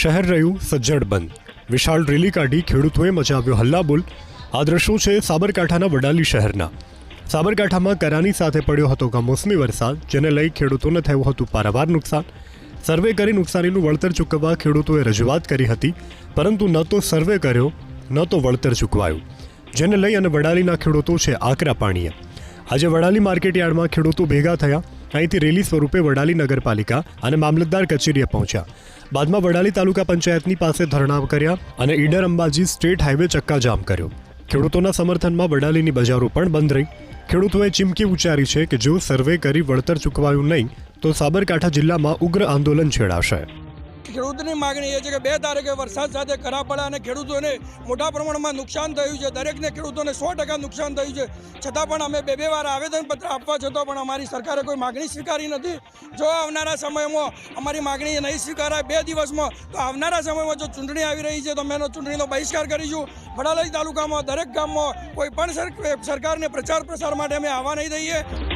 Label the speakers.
Speaker 1: શહેર રહ્યું સજ્જડ બંધ. વિશાળ રેલી કાઢી ખેડૂતોએ મચાવ્યો હલ્લાબોલ. આ દ્રશ્યો છે? સાબરકાંઠાના વડાલી શહેરના. સાબરકાંઠામાં કરાની સાથે પડ્યો હતો કમોસમી વરસાદ, જેને લઈ ખેડૂતોને થયું હતું પારાવાર નુકસાન. સર્વે કરી નુકસાનીનું વળતર ચૂકવવા ખેડૂતોએ રજૂઆત કરી હતી, પરંતુ ન તો સર્વે કર્યો, ન તો વળતર ચૂકવાયું, જેને લઈ અને વડાલીના ખેડૂતો છે આકરા પાણીએ. આજે વડાલી માર્કેટયાર્ડમાં ખેડૂતો ભેગા થયા. અહીંથી રેલી સ્વરૂપે વડાલી નગરપાલિકા અને મામલતદાર કચેરીએ પહોંચ્યા. બાદમાં વડાલી તાલુકા પંચાયતની પાસે ધરણા કર્યા અને ઈડર અંબાજી સ્ટેટ હાઈવે ચક્કાજામ કર્યો. ખેડૂતોના સમર્થનમાં વડાલીની બજારો પણ બંધ રહી. ખેડૂતોએ ચીમકી ઉચ્ચારી છે કે જો સર્વે કરી વળતર ચૂકવાયું નહીં, તો સાબરકાંઠા જિલ્લામાં ઉગ્ર આંદોલન છેડાશે.
Speaker 2: ખેડૂતની માગણી એ છે કે બે તારીખે વરસાદ સાથે કરા પડ્યા અને ખેડૂતોને મોટા પ્રમાણમાં નુકસાન થયું છે. દરેકને ખેડૂતોને સો ટકા નુકસાન થયું છે. છતાં પણ અમે બે બે વાર આવેદનપત્ર આપવા છતાં પણ અમારી સરકારે કોઈ માગણી સ્વીકારી નથી. જો આવનારા સમયમાં અમારી માગણી નહીં સ્વીકારાય બે દિવસમાં, તો આવનારા સમયમાં જો ચૂંટણી આવી રહી છે, તો અમે ચૂંટણીનો બહિષ્કાર કરીશું. વડાલઈ તાલુકામાં, દરેક ગામમાં કોઈ પણ સર- સરકારને પ્રચાર પ્રસાર માટે અમે આવવા નહીં દઈએ.